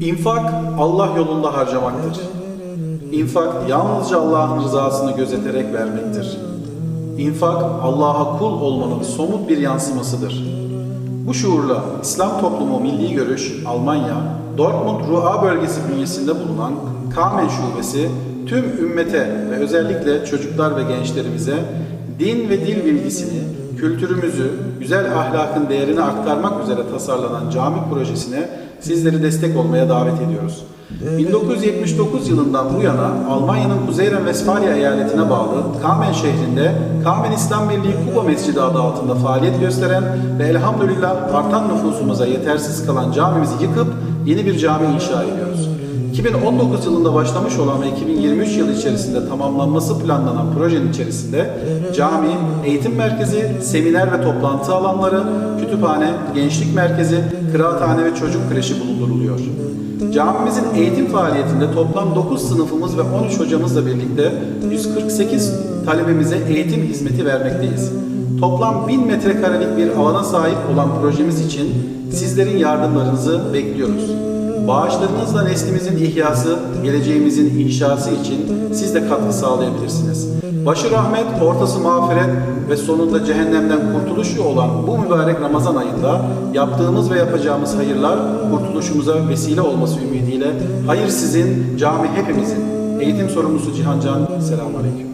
İnfak Allah yolunda harcamaktır. İnfak yalnızca Allah'ın rızasını gözeterek vermektir. İnfak Allah'a kul olmanın somut bir yansımasıdır. Bu şuurla İslam Toplumu Milli Görüş Almanya, Dortmund Ruha bölgesi bünyesinde bulunan Kamen Şubesi tüm ümmete ve özellikle çocuklar ve gençlerimize din ve dil bilgisini, kültürümüzü, güzel ahlakın değerini aktarmak üzere tasarlanan cami projesine sizleri destek olmaya davet ediyoruz. 1979 yılından bu yana Almanya'nın Kuzey Renvesfalya eyaletine bağlı Kamen şehrinde Kamen İslam Birliği Kuba Mescidi adı altında faaliyet gösteren ve elhamdülillah artan nüfusumuza yetersiz kalan camimizi yıkıp yeni bir cami inşa ediyoruz. 2019 yılında başlamış olan ve 2023 yılı içerisinde tamamlanması planlanan projenin içerisinde cami, eğitim merkezi, seminer ve toplantı alanları, kütüphane, gençlik merkezi, kıraathane ve çocuk kreşi bulunduruluyor. Camimizin eğitim faaliyetinde toplam 9 sınıfımız ve 13 hocamızla birlikte 148 talebemize eğitim hizmeti vermekteyiz. Toplam 1000 metrekarelik bir alana sahip olan projemiz için sizlerin yardımlarınızı bekliyoruz. Bağışlarınızla neslimizin ihyası, geleceğimizin inşası için siz de katkı sağlayabilirsiniz. Başı rahmet, ortası mağfiret ve sonunda cehennemden kurtuluş yolu olan bu mübarek Ramazan ayında yaptığımız ve yapacağımız hayırlar kurtuluşumuza vesile olması ümidiyle hayır sizin, cami hepimizin. Eğitim sorumlusu Cihan Can, selamun aleyküm.